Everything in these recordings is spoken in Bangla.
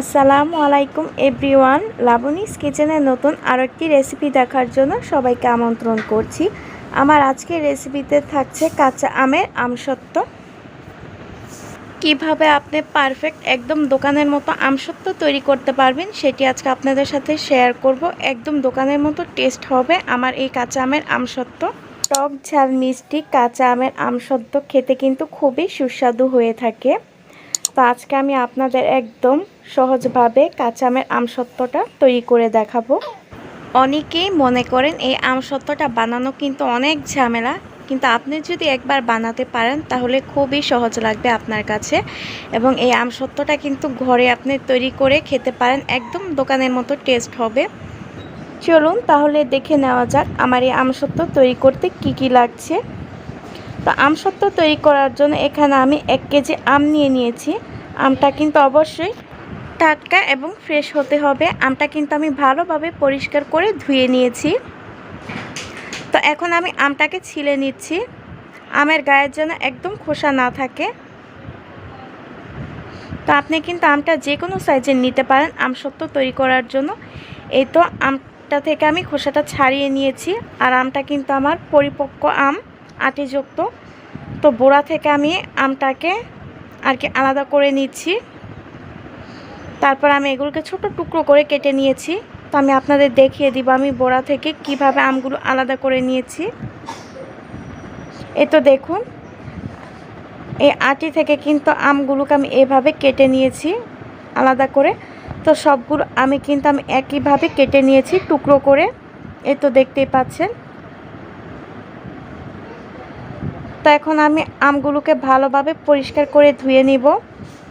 আসসালামু আলাইকুম এভরিওয়ান, লাবণীস কিচেনের নতুন আরও একটি রেসিপি দেখার জন্য সবাইকে আমন্ত্রণ করছি। আমার আজকের রেসিপিতে থাকছে কাঁচা আমের আমসত্ত্ব। কীভাবে আপনি পারফেক্ট একদম দোকানের মতো আমসত্ত্ব তৈরি করতে পারবেন সেটি আজকে আপনাদের সাথে শেয়ার করব। একদম দোকানের মতো টেস্ট হবে আমার এই কাঁচা আমের আমসত্ত্ব। টক ঝাল মিষ্টি কাঁচা আমের আমসত্ত্ব খেতে কিন্তু খুবই সুস্বাদু হয়ে থাকে। তো আজকে আমি আপনাদের একদম সহজভাবে কাঁচা আমের আমসত্ত্বটা তৈরি করে দেখাবো। অনেকেই মনে করেন এই আমসত্ত্বটা বানানো কিন্তু অনেক ঝামেলা, কিন্তু আপনি যদি একবার বানাতে পারেন তাহলে খুবই সহজ লাগবে আপনার কাছে। এবং এই আমসত্ত্বটা কিন্তু ঘরে আপনি তৈরি করে খেতে পারেন, একদম দোকানের মতো টেস্ট হবে। চলুন তাহলে দেখে নেওয়া যাক আমার এই আমসত্ত্ব তৈরি করতে কি কি লাগছে। তো আমসত্ত্ব তৈরি করার জন্য এখানে আমি এক কেজি আম নিয়ে নিয়েছি। আমটা কিন্তু অবশ্যই টাটকা এবং ফ্রেশ হতে হবে। আমটা কিন্তু আমি ভালোভাবে পরিষ্কার করে ধুয়ে নিয়েছি। তো এখন আমি আমটাকে ছিলে নিচ্ছি। আমের গায়ের জন্য একদম খোসা না থাকে। তো আপনি কিন্তু আমটা যে কোনো সাইজের নিতে পারেন আমসত্ত্ব তৈরি করার জন্য। এই তো আমটা থেকে আমি খোসাটা ছাড়িয়ে নিয়েছি। আর আমটা কিন্তু আমার পরিপক্ক আম। আটিযুক্ত। তো বোড়া থেকে আমি আমটাকে আর কি আলাদা করে নিচ্ছি। তারপর আমি এগুলোকে ছোট টুকরো করে কেটে নিয়েছি। তো আমি আপনাদের দেখিয়ে দিব আমি বোড়া থেকে কীভাবে আমগুলো আলাদা করে নিয়েছি। এ তো দেখুন, এই আটি থেকে কিন্তু আমগুলোকে আমি এভাবে কেটে নিয়েছি আলাদা করে। তো সবগুলো আমি কিন্তু আমি একইভাবে কেটে নিয়েছি টুকরো করে। এ তো দেখতেই পাচ্ছেন। তো এখন আমি আমগুলোকে ভালোভাবে পরিষ্কার করে ধুয়ে নিব।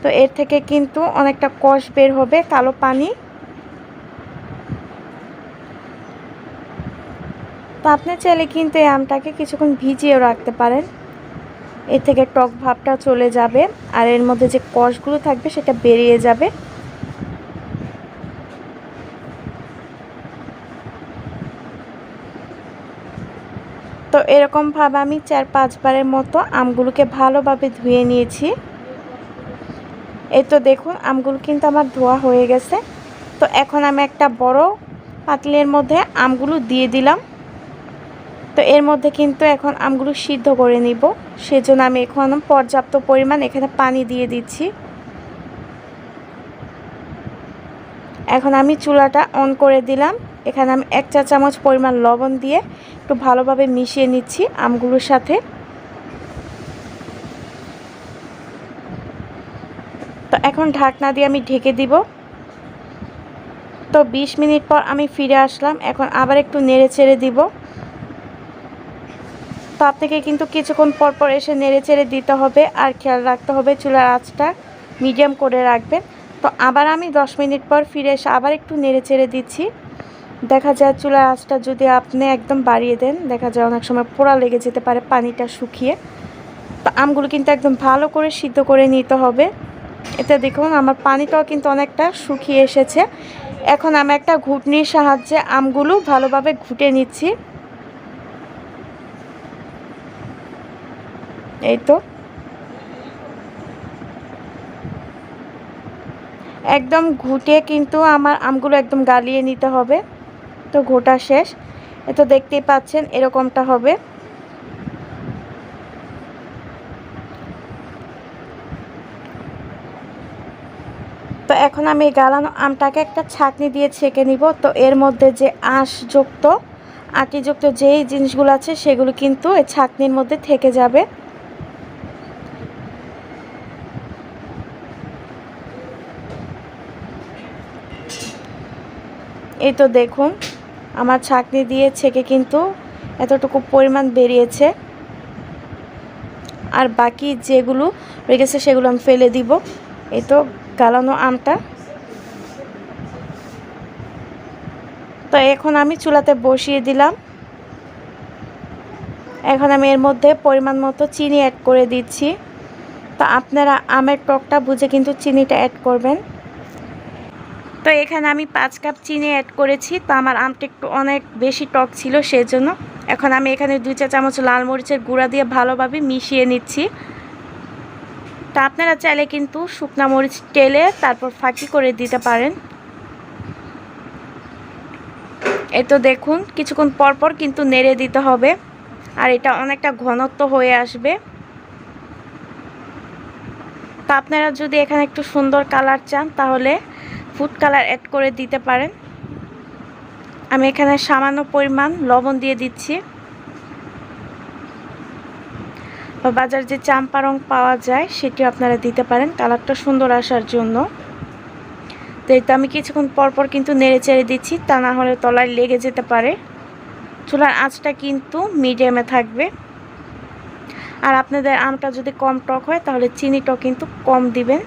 তো এর থেকে কিন্তু অনেকটা কষ বের হবে কালো পানি। তো আপনি চাইলে কিন্তু এই আমটাকে কিছুক্ষণ ভিজিয়েও রাখতে পারেন। এর থেকে টক ভাবটা চলে যাবে আর এর মধ্যে যে কষগুলো থাকবে সেটা বেরিয়ে যাবে। তো এরকমভাবে আমি চার পাঁচবারের মতো আমগুলোকে ভালোভাবে ধুয়ে নিয়েছি। এই তো দেখুন, আমগুলো কিন্তু আমার ধোয়া হয়ে গেছে। তো এখন আমি একটা বড় পাতলের মধ্যে আমগুলো দিয়ে দিলাম। তো এর মধ্যে কিন্তু এখন আমগুলো সিদ্ধ করে নিব। সেজন্য আমি এখন পর্যাপ্ত পরিমাণ এখানে পানি দিয়ে দিচ্ছি। এখন আমি চুলাটা অন করে দিলাম। এখানে আমি এক চা চামচ পরিমাণ লবণ দিয়ে একটু ভালোভাবে মিশিয়ে নিচ্ছি আমগুলোর সাথে। তো এখন ঢাকনা দিয়ে আমি ঢেকে দিব। তো ২০ মিনিট পর আমি ফিরে আসলাম, এখন আবার একটু নেড়ে চেড়ে দিব। তো আপনাকে কিন্তু কিছুক্ষণ পর পর এসে নেড়ে চেড়ে দিতে হবে আর খেয়াল রাখতে হবে চুলার আঁচটা মিডিয়াম করে রাখবেন। তো আবার আমি 10 মিনিট পর ফিরে এসে আবার একটু নেড়ে চেড়ে দিচ্ছি। দেখা যায় চুলার আঁচটা যদি আপনি একদম বাড়িয়ে দেন, দেখা যায় অনেক সময় পোড়া লেগে যেতে পারে পানিটা শুকিয়ে। তো আমগুলো কিন্তু একদম ভালো করে সিদ্ধ করে নিতে হবে। এতে দেখুন, আমার পানিটাও কিন্তু অনেকটা শুকিয়ে এসেছে। এখন আমি একটা ঘুটনির সাহায্যে আমগুলো ভালোভাবে ঘুটে নিচ্ছি। এই তো। একদম ঘুটে কিন্তু আমার আমগুলো একদম গালিয়ে নিতে হবে। তো ঘোটা শেষ। এ তো দেখতেই পাচ্ছেন, এরকমটা হবে। তো এখন আমি গালানো আমটাকে একটা ছাকনি দিয়ে ছেঁকে নিব। তো এর মধ্যে যে আঁশযুক্ত, আটিযুক্ত যেই জিনিসগুলো আছে, সেগুলো কিন্তু এই ছাকনির মধ্যে থেকে যাবে। এই তো দেখুন আমার ছাকনি দিয়ে ছেঁকে কিন্তু এতটুকু পরিমাণ বেরিয়েছে। আর বাকি যেগুলো রয়ে গেছে সেগুলো আমি ফেলে দিব। এই তো গালানো আমটা। তো এখন আমি চুলাতে বসিয়ে দিলাম। এখন আমি এর মধ্যে পরিমাণ মতো চিনি অ্যাড করে দিচ্ছি। তো আপনারা আমের টকটা বুঝে কিন্তু চিনিটা অ্যাড করবেন। তো এখানে আমি পাঁচ কাপ চিনি অ্যাড করেছি। তো আমার আমটা একটু অনেক বেশি টক ছিল সেজন্য। এখন আমি এখানে দুই চা চামচ লাল মরিচের গুঁড়া দিয়ে ভালোভাবে মিশিয়ে নিচ্ছি। তা আপনারা চাইলে কিন্তু শুকনা মরিচ টেলে তারপর ফাঁকি করে দিতে পারেন। এই তো দেখুন, কিছুক্ষণ পরপর কিন্তু নেড়ে দিতে হবে। আর এটা অনেকটা ঘনত্ব হয়ে আসবে। তা আপনারা যদি এখানে একটু সুন্দর কালার চান তাহলে ফুড কালার অ্যাড করে দিতে পারেন। আমি এখানে সামান্য পরিমাণ লবণ দিয়ে দিচ্ছি। বা বাজার যে চাম্পা রং পাওয়া যায় সেটি আপনারা দিতে পারেন। কালারটা সুন্দর আসার জন্য। তো তো আমি কিছুক্ষণ পরপর কিন্তু নেড়ে চেড়ে দিচ্ছি, তা না হলে তলায় লেগে যেতে পারে। চুলার আঁচটা কিন্তু মিডিয়ামে থাকবে। আর আপনাদের আমটা যদি কম টক হয়, তাহলে চিনিটাও কিন্তু কম দিবেন।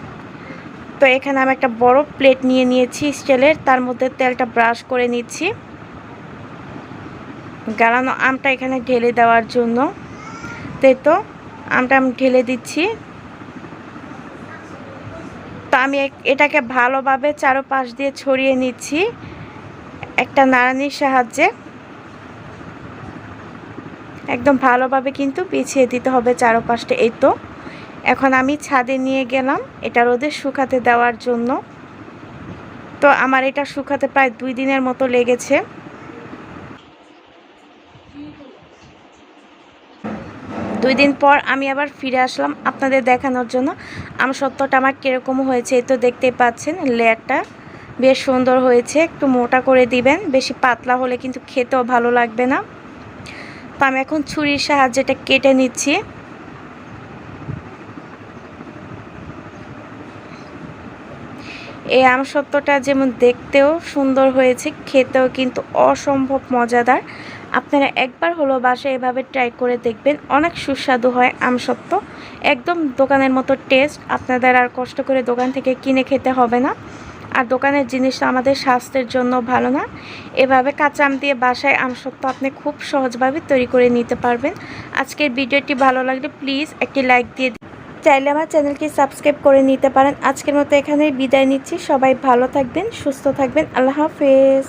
তো এখানে আমি একটা বড় প্লেট নিয়ে নিয়েছি স্টিলের, তার মধ্যে তেলটা ব্রাশ করে নিচ্ছি। গালানো আমটা এখানে ঢেলে দেওয়ার জন্য। তাই তো, আমটা আমি ঢেলে দিচ্ছি। তো আমি এটাকে ভালোভাবে চারোপাশ দিয়ে ছড়িয়ে নিচ্ছি একটা নাড়ানির সাহায্যে। একদম ভালোভাবে কিন্তু পিছিয়ে দিতে হবে চারোপাশটা, এই তো। এখন আমি ছাদে নিয়ে গেলাম, এটা রোদে শুকাতে দেওয়ার জন্য। তো আমার এটা শুকাতে প্রায় দুই দিনের মতো লেগেছে। দুই দিন পর আমি আবার ফিরে আসলাম আপনাদের দেখানোর জন্য। আম সত্যটা আমার কীরকম হয়েছে এই তো দেখতেই পাচ্ছেন, লেয়ারটা বেশ সুন্দর হয়েছে। একটু মোটা করে দিবেন, বেশি পাতলা হলে কিন্তু খেতেও ভালো লাগবে না। তো আমি এখন ছুরির সাহায্যে এটা কেটে নিচ্ছি। এই আম আমসত্ত্বটা যেমন দেখতেও সুন্দর হয়েছে, খেতেও কিন্তু অসম্ভব মজাদার। আপনারা একবার হলো বাসায় এভাবে ট্রাই করে দেখবেন, অনেক সুস্বাদু হয় আমসত্ত্ব। একদম দোকানের মতো টেস্ট আপনাদের আর কষ্ট করে দোকান থেকে কিনে খেতে হবে না। আর দোকানের জিনিসটা আমাদের স্বাস্থ্যের জন্য ভালো না। এভাবে কাঁচা আম দিয়ে বাসায় আমসত্ত্ব আপনি খুব সহজভাবে তৈরি করে নিতে পারবেন। আজকের ভিডিওটি ভালো লাগলে প্লিজ একটি লাইক দিয়ে চাইলে আমার চ্যানেলকে সাবস্ক্রাইব করে নিতে পারেন। আজকের মতো এখানেই বিদায় নিচ্ছি। সবাই ভালো থাকবেন, সুস্থ থাকবেন। আল্লাহ হাফেজ।